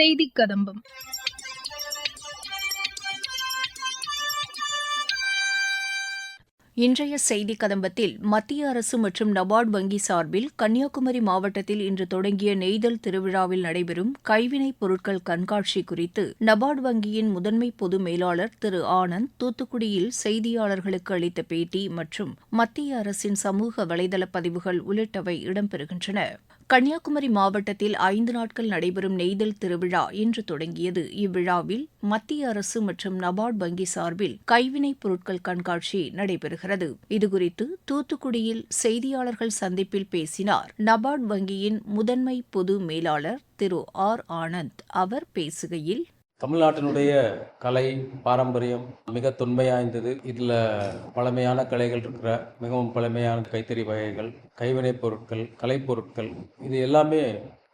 செய்தி கதம்பம் இன்றைய செய்தி கதம்பத்தில் மத்திய அரசு மற்றும் நபார்டு வங்கி சார்பில் கன்னியாகுமரி மாவட்டத்தில் இன்று தொடங்கிய நெய்தல் திருவிழாவில் நடைபெறும் கைவினைப் பொருட்கள் கண்காட்சி குறித்து நபார்டு வங்கியின் முதன்மை பொது மேலாளர் திரு ஆனந்த் தூத்துக்குடியில் செய்தியாளர்களுக்கு அளித்த பேட்டி மற்றும் மத்திய அரசின் சமூக வலைதள பதிவுகள் உள்ளிட்டவை இடம்பெறுகின்றன. கன்னியாகுமரி மாவட்டத்தில் ஐந்து நாட்கள் நடைபெறும் நெய்தல் திருவிழா இன்று தொடங்கியது. இவ்விழாவில் மத்திய அரசு மற்றும் நபார்டு வங்கி சார்பில் கைவினைப் பொருட்கள் கண்காட்சி நடைபெறுகிறது. இதுகுறித்து தூத்துக்குடியில் செய்தியாளர்கள் சந்திப்பில் பேசினார். நபார்டு வங்கியின் முதன்மை பொது மேலாளர் திரு ஆர் ஆனந்த். அவர் பேசுகையில் தமிழ்நாட்டினுடைய கலை பாரம்பரியம் மிக தொன்மையாய்ந்தது இதில் பழமையான கலைகள் இருக்கிற மிகவும் பழமையான கைத்தறி வகைகள் கைவினைப் பொருட்கள் கலைப்பொருட்கள் இது எல்லாமே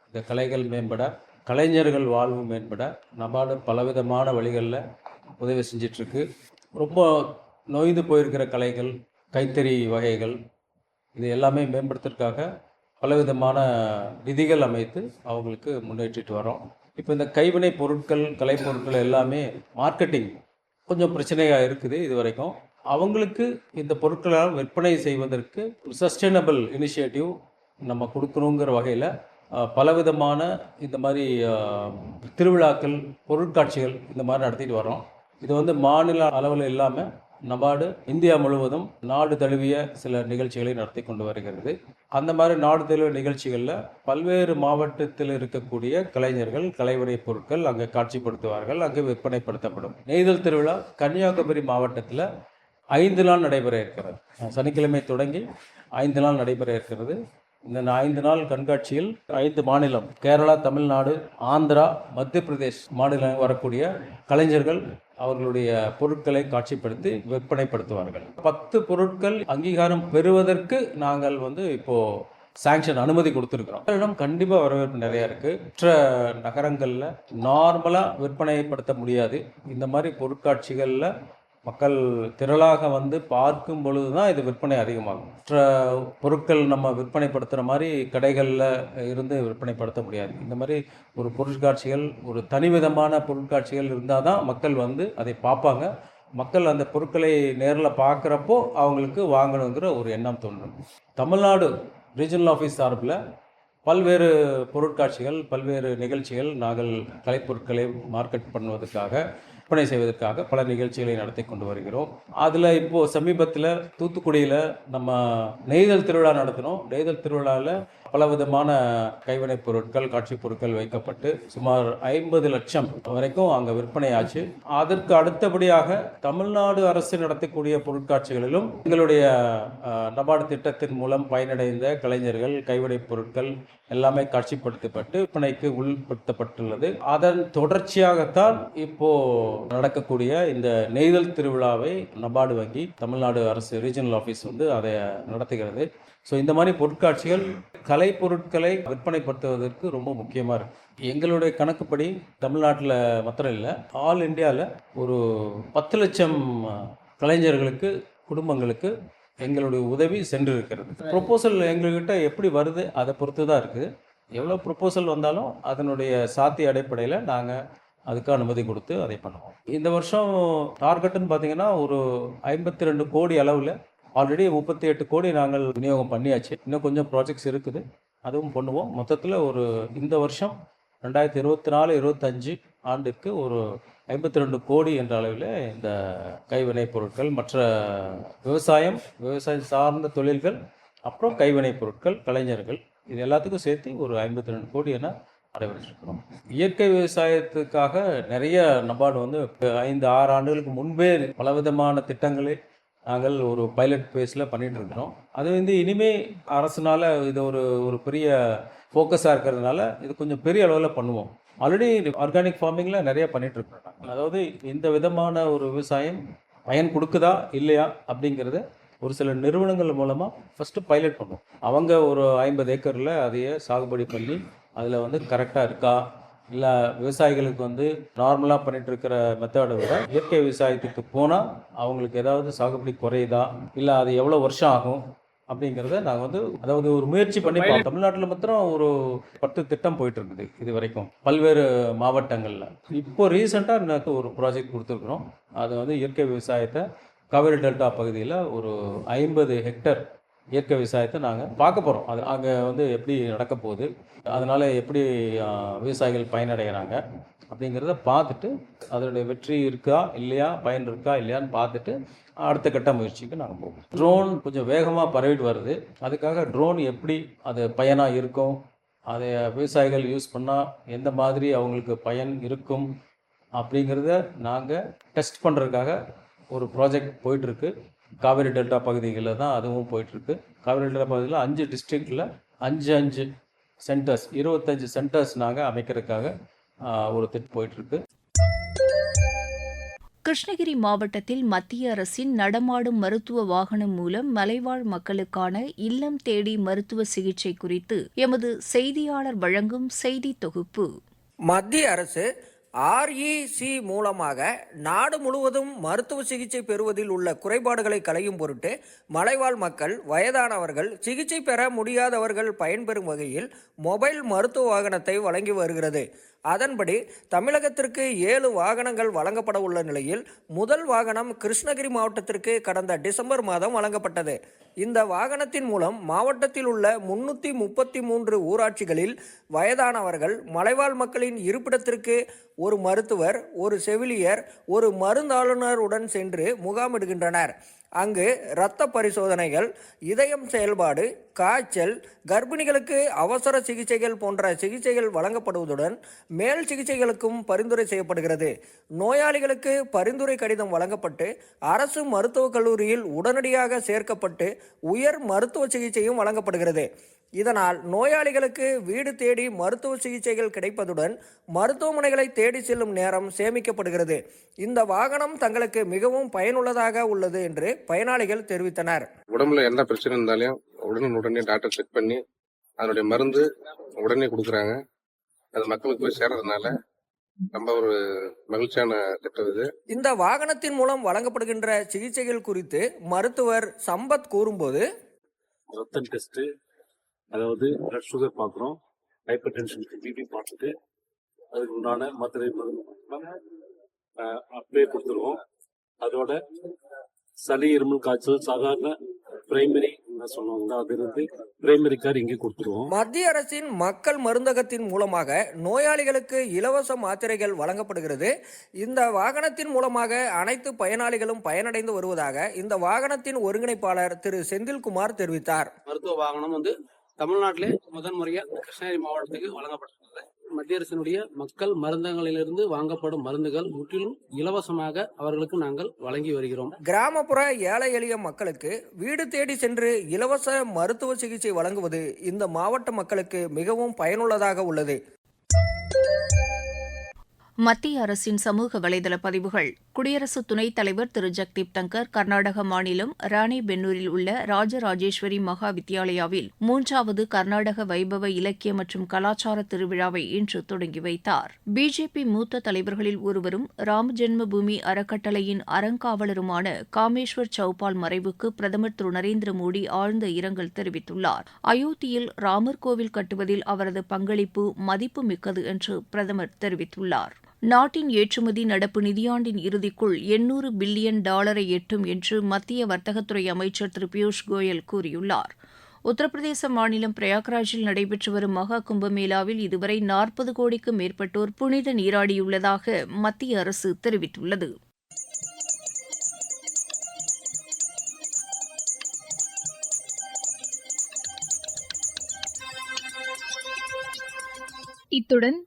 இந்த கலைகள் மேம்பட கலைஞர்கள் வாழ்வு மேம்பட நபார்டு பலவிதமான வழிகளில் உதவி செஞ்சிட்ருக்கு. ரொம்ப நொய்ந்து போயிருக்கிற கலைகள் கைத்தறி வகைகள் இது எல்லாமே மேம்படுத்துறதுக்காக பலவிதமான விதிகள் அமைத்து அவங்களுக்கு முன்னேற்றிட்டு வரோம் இப்போ இந்த கைவினை பொருட்கள் கலைப்பொருட்கள் எல்லாமே மார்க்கெட்டிங் கொஞ்சம் பிரச்சனையாக இருக்குது இது வரைக்கும் அவங்களுக்கு இந்த பொருட்களால் விற்பனை செய்வதற்கு சஸ்டைனபிள் இனிஷியேட்டிவ் நம்ம கொடுக்கணுங்கிற வகையில் பலவிதமான இந்த மாதிரி திருவிழாக்கள் பொருட்காட்சிகள் இந்த மாதிரி நடத்திட்டு வரோம் இது வந்து மாநில அளவில் இல்லாமல் நபார்டு இந்தியா முழுவதும் நாடு தழுவிய சில நிகழ்ச்சிகளை நடத்தி கொண்டு வருகிறது. அந்த மாதிரி நாடு தழுவிய நிகழ்ச்சிகளில் பல்வேறு மாவட்டத்தில் இருக்கக்கூடிய கலைஞர்கள் கலைவரை பொருட்கள் அங்கே காட்சிப்படுத்துவார்கள் அங்கே விற்பனைப்படுத்தப்படும். நெய்தல் திருவிழா கன்னியாகுமரி மாவட்டத்தில் ஐந்து நாள் நடைபெற இருக்கிறது. சனிக்கிழமை தொடங்கி ஐந்து நாள் நடைபெற இருக்கிறது. இந்த ஐந்து நாள் கண்காட்சியில் ஐந்து மாநிலம் கேரளா தமிழ்நாடு ஆந்திரா மத்திய பிரதேஷ் மாநிலம் வரக்கூடிய கலைஞர்கள் அவர்களுடைய பொருட்களை காட்சிப்படுத்தி விற்பனைப்படுத்துவார்கள். பத்து பொருட்கள் அங்கீகாரம் பெறுவதற்கு நாங்கள் வந்து இப்போ சாங்ஷன் அனுமதி கொடுத்துருக்குறோம். இடம் கண்டிப்பாக வரவேற்பு நிறையா இருக்குது மற்ற நகரங்களில் நார்மலாக விற்பனைப்படுத்த முடியாது. இந்த மாதிரி பொருட்காட்சிகளில் மக்கள் திரளாக வந்து பார்க்கும் பொழுது தான் இது விற்பனை அதிகமாகும். மற்ற பொருட்கள் நம்ம விற்பனைப்படுத்துகிற மாதிரி கடைகளில் இருந்து விற்பனைப்படுத்த முடியாது. இந்த மாதிரி ஒரு பொருட்காட்சிகள் ஒரு தனிவிதமான பொருட்காட்சிகள் இருந்தால் தான் மக்கள் வந்து அதை பார்ப்பாங்க. மக்கள் அந்த பொருட்களை நேரில் பார்க்குறப்போ அவங்களுக்கு வாங்கணுங்கிற ஒரு எண்ணம் தோன்றும். தமிழ்நாடு ரீஜனல் ஆஃபீஸ் சார்பில் பல்வேறு பொருட்காட்சிகள் பல்வேறு நிகழ்ச்சிகள் நாங்கள் கலைப்பொருட்களை மார்க்கெட் பண்ணுவதற்காக விற்பனை செய்வதற்காக பல நிகழ்ச்சிகளை நடத்தி கொண்டு வருகிறோம். அதில் இப்போது சமீபத்தில் தூத்துக்குடியில் நம்ம நெய்தல் திருவிழா நடத்தினோம். நெய்தல் திருவிழாவில் பல விதமான கைவினைப் பொருட்கள் காட்சிப் பொருட்கள் வைக்கப்பட்டு சுமார் ஐம்பது லட்சம் வரைக்கும் அங்கே விற்பனை ஆச்சு. அதற்கு அடுத்தபடியாக தமிழ்நாடு அரசு நடத்தக்கூடிய பொருட்காட்சிகளிலும் எங்களுடைய நபார்டு திட்டத்தின் மூலம் பயனடைந்த கலைஞர்கள் கைவினைப் பொருட்கள் எல்லாமே காட்சிப்படுத்தப்பட்டு விற்பனைக்கு உள்படுத்தப்பட்டுள்ளது. அதன் தொடர்ச்சியாகத்தான் இப்போ நடக்கக்கூடிய இந்த நெய்தல் திருவிழாவை நபார்டு வங்கி தமிழ்நாடு அரசு ரீஜனல் ஆஃபீஸ் வந்து அதை நடத்துகிறது. ஸோ இந்த மாதிரி பொருட்காட்சிகள் கலை பொருட்களை விற்பனைப்படுத்துவதற்கு ரொம்ப முக்கியமாக இருக்குது எங்களுடைய கணக்குப்படி தமிழ்நாட்டில் மாத்திரம் இல்லை ஆல் இந்தியாவில் ஒரு பத்து லட்சம் கலைஞர்களுக்கு குடும்பங்களுக்கு எங்களுடைய உதவி சென்று இருக்கிறது ப்ரொப்போசல் எங்கள்கிட்ட எப்படி வருது அதை பொறுத்து தான் இருக்குது எவ்வளோ ப்ரொப்போசல் வந்தாலும் அதனுடைய சாத்திய அடிப்படையில் நாங்கள் அதுக்கு அனுமதி கொடுத்து அதை பண்ணுவோம். இந்த வருஷம் டார்கெட்டுன்னு பார்த்தீங்கன்னா ஒரு ஐம்பத்தி ரெண்டு கோடி அளவில் ஆல்ரெடி முப்பத்தி எட்டு கோடி நாங்கள் விநியோகம் பண்ணியாச்சு. இன்னும் கொஞ்சம் ப்ராஜெக்ட்ஸ் இருக்குது. அதுவும் பண்ணுவோம். மொத்தத்தில் ஒரு இந்த வருஷம் ரெண்டாயிரத்தி இருபத்தி நாலு இருபத்தஞ்சு ஆண்டுக்கு ஒரு ஐம்பத்தி ரெண்டு கோடி என்ற அளவில் இந்த கைவினைப் பொருட்கள் மற்ற விவசாயம் விவசாயம் சார்ந்த தொழில்கள் அப்புறம் கைவினைப் பொருட்கள் கலைஞர்கள் இது எல்லாத்துக்கும் சேர்த்து ஒரு ஐம்பத்தி ரெண்டு கோடி என நடைபெற்றிருக்கிறோம் இயற்கை விவசாயத்துக்காக நிறைய நபார்டு வந்து ஐந்து ஆறு ஆண்டுகளுக்கு முன்பே பலவிதமான திட்டங்களை நாங்கள் ஒரு பைலட் பேஸில் பண்ணிட்டு இருக்கிறோம். அது வந்து இனிமே அரசுனால இது ஒரு ஒரு பெரிய ஃபோக்கஸாக இருக்கிறதுனால இது கொஞ்சம் பெரிய அளவில் பண்ணுவோம். ஆல்ரெடி ஆர்கானிக் ஃபார்மிங்கில் நிறைய பண்ணிகிட்டு இருக்கிறோம் அதாவது இந்த விதமான ஒரு விவசாயம் பயன் கொடுக்குதா இல்லையா அப்படிங்கிறத ஒரு சில நிறுவனங்கள் மூலமாக ஃபஸ்ட்டு பைலட் பண்ணுவோம். அவங்க ஒரு ஐம்பது ஏக்கரில் அதையே சாகுபடி பண்ணி அதில் வந்து கரெக்டாக இருக்கா? இல்லை விவசாயிகளுக்கு வந்து நார்மலாக பண்ணிட்டு இருக்கிற மெத்தடை விட இயற்கை விவசாயத்துக்கு போனால் அவங்களுக்கு ஏதாவது சாகுபடி குறையுதா? இல்லை அது எவ்வளோ வருஷம் ஆகும்? அப்படிங்கிறத நாங்கள் வந்து அதாவது ஒரு முயற்சி பண்ணி பார்த்தோம். தமிழ்நாட்டில் மாத்திரம் ஒரு பத்து திட்டம் போயிட்டு இருக்குது இது வரைக்கும் பல்வேறு மாவட்டங்களில். இப்போ ரீசெண்டாக எனக்கு ஒரு ப்ராஜெக்ட் கொடுத்துருக்குறோம். அது வந்து இயற்கை விவசாயத்தை காவிரி டெல்டா பகுதியில் ஒரு ஐம்பது ஹெக்டர் இயற்கை விவசாயத்தை நாங்கள் பார்க்க போகிறோம் அது அங்கே வந்து எப்படி நடக்க போகுது அதனால் எப்படி விவசாயிகள் பயனடைகிறாங்க அப்படிங்கிறத பார்த்துட்டு அதனுடைய வெற்றி இருக்கா இல்லையா பயன் இருக்கா இல்லையான்னு பார்த்துட்டு அடுத்த கட்ட முயற்சிக்கு நாங்கள் போவோம். ட்ரோன் கொஞ்சம் வேகமாக பரவிட்டு வருது. அதுக்காக ட்ரோன் எப்படி அது பயனாக இருக்கும் அதை விவசாயிகள் யூஸ் பண்ணால் எந்த மாதிரி அவங்களுக்கு பயன் இருக்கும் அப்படிங்கிறத நாங்கள் டெஸ்ட் பண்ணுறதுக்காக ஒரு ப்ராஜெக்ட் போயிட்டுருக்கு காவிரி டெல்டா பகுதிகளில் தான் அதுவும் போயிட்டுருக்கு. காவிரி டெல்டா பகுதியில் அஞ்சு டிஸ்ட்ரிக்டில் அஞ்சு அஞ்சு சென்டர்ஸ் இருபத்தஞ்சு சென்டர்ஸ் நாங்கள் அமைக்கிறதுக்காக ஒரு திட்டம் போயிட்டுருக்கு. கிருஷ்ணகிரி மாவட்டத்தில் மத்திய அரசின் நடமாடும் மருத்துவ வாகனம் மூலம் மலைவாழ் மக்களுக்கான இல்லம் தேடி மருத்துவ சிகிச்சை குறித்து எமது செய்தியாளர் வழங்கும் செய்தி தொகுப்பு. மத்திய அரசு ஆர்இசி மூலமாக நாடு முழுவதும் மருத்துவ சிகிச்சை பெறுவதில் உள்ள குறைபாடுகளை களையும் பொருட்டு மலைவாழ் மக்கள் வயதானவர்கள் சிகிச்சை பெற முடியாதவர்கள் பயன்பெறும் வகையில் மொபைல் மருத்துவ வாகனத்தை வழங்கி வருகிறது. அதன்படி தமிழகத்திற்கு ஏழு வாகனங்கள் வழங்கப்பட உள்ள நிலையில் முதல் வாகனம் கிருஷ்ணகிரி மாவட்டத்திற்கு கடந்த டிசம்பர் மாதம் வழங்கப்பட்டது. இந்த வாகனத்தின் மூலம் மாவட்டத்தில் உள்ள முன்னூற்றி முப்பத்தி மூன்று ஊராட்சிகளில் வயதானவர்கள் மலைவாழ் மக்களின் இருப்பிடத்திற்கு ஒரு மருத்துவர் ஒரு செவிலியர் ஒரு மருந்தாளுநருடன் சென்று முகாமிடுகின்றனர். அங்கு இரத்த பரிசோதனைகள் இதயம் செயல்பாடு காய்ச்சல் கர்ப்பிணிகளுக்கு அவசர சிகிச்சைகள் போன்ற சிகிச்சைகள் வழங்கப்படுவதுடன் மேல் சிகிச்சைகளுக்கும் பரிந்துரை செய்யப்படுகிறது. நோயாளிகளுக்கு பரிந்துரை கடிதம் வழங்கப்பட்டு அரசு மருத்துவக் கல்லூரியில் உடனடியாக சேர்க்கப்பட்டு உயர் மருத்துவ சிகிச்சையும் வழங்கப்படுகிறது. இதனால் நோயாளிகளுக்கு வீடு தேடி மருத்துவ சிகிச்சைகள் கிடைப்பதுடன் மருத்துவமனைகளை தேடி செல்லும் நேரம் சேமிக்கப்படுகிறது. இந்த வாகனம் தங்களுக்கு மிகவும் பயனுள்ளதாக உள்ளது என்று பயனாளிகள் தெரிவித்தனர். உடம்புல என்ன பிரச்சனை இருந்தாலும் உடனே உடனே டாக்டர் செக் பண்ணி அதனுடைய மருந்து உடனே கொடுக்குறாங்க. அது மக்களுக்கு போய் சேர்றதுனால ரொம்ப ஒரு மகிழ்ச்சியான திட்டம் இது. இந்த வாகனத்தின் மூலம் வழங்கப்படுகின்ற சிகிச்சைகள் குறித்து மருத்துவர் சம்பத் கூறும்போது ரத்தம் டெஸ்ட் அதாவது பிளட் சுகர் பார்க்குறோம் ஹைப்பர் டென்ஷனுக்கு பிபி பார்த்துட்டு அதுக்கு உண்டான மாத்திரை மருந்து அப்ளை கொடுத்துருவோம். அதோட சளி இருமல் காய்ச்சல் சாதாரண பிரைமரி என்ன சொல்லுவாங்க அது இருந்து பிரைமரி கார் இங்கே கொடுத்துருவோம். மத்திய அரசின் மக்கள் மருந்தகத்தின் மூலமாக நோயாளிகளுக்கு இலவச மாத்திரைகள் வழங்கப்படுகிறது. இந்த வாகனத்தின் மூலமாக அனைத்து பயனாளிகளும் பயனடைந்து வருவதாக இந்த வாகனத்தின் ஒருங்கிணைப்பாளர் திரு செந்தில்குமார் தெரிவித்தார். மருத்துவ வாகனம் வந்து தமிழ்நாட்டிலே முதன் முறையா கிருஷ்ணகிரி மாவட்டத்துக்கு வழங்கப்பட்டிருக்கிறது. மத்திய அரசினுடைய மக்கள் மருந்தகங்களிலிருந்து வாங்கப்படும் மருந்துகள் முற்றிலும் இலவசமாக அவர்களுக்கு நாங்கள் வழங்கி வருகிறோம். கிராமப்புற ஏழை எளிய மக்களுக்கு வீடு தேடி சென்று இலவச மருத்துவ சிகிச்சை வழங்குவது இந்த மாவட்ட மக்களுக்கு மிகவும் பயனுள்ளதாக உள்ளது. மத்திய அரசின் சமூக வலைதள பதிவுகள் குடியரசு துணைத் தலைவர் திரு. ஜக்தீப் தங்கர் கர்நாடக மாநிலம் ராணேபென்னூரில் உள்ள ராஜராஜேஸ்வரி மகா வித்யாலயாவில் மூன்றாவது கர்நாடக வைபவ இலக்கிய மற்றும் கலாச்சார திருவிழாவை இன்று தொடங்கி வைத்தார். பிஜேபி மூத்த தலைவர்களில் ஒருவரும் ராம் ஜென்மபூமி அறக்கட்டளையின் அறங்காவலருமான காமேஸ்வர் சௌபால் மறைவுக்கு பிரதமர் திரு. நரேந்திர மோடி ஆழ்ந்த இரங்கல் தெரிவித்துள்ளார். அயோத்தியில் ராமர் கோவில் கட்டுவதில் அவரது பங்களிப்பு மதிப்புமிக்கது என்று பிரதமர் தெரிவித்துள்ளார். நாட்டின் ஏற்றுமதி நடப்பு நிதியாண்டின் இறுதிக்குள் எண்ணூறு பில்லியன் டாலரை எட்டும் என்று மத்திய வர்த்தகத்துறை அமைச்சர் திரு பியூஷ் கோயல் கூறியுள்ளார். உத்தரப்பிரதேச மாநிலம் பிரயாக்ராஜில் நடைபெற்று வரும் மகா கும்பமேளாவில் இதுவரை நாற்பது கோடிக்கும் மேற்பட்டோர் புனித நீராடியுள்ளதாக மத்திய அரசு தெரிவித்துள்ளது. இத்துடன்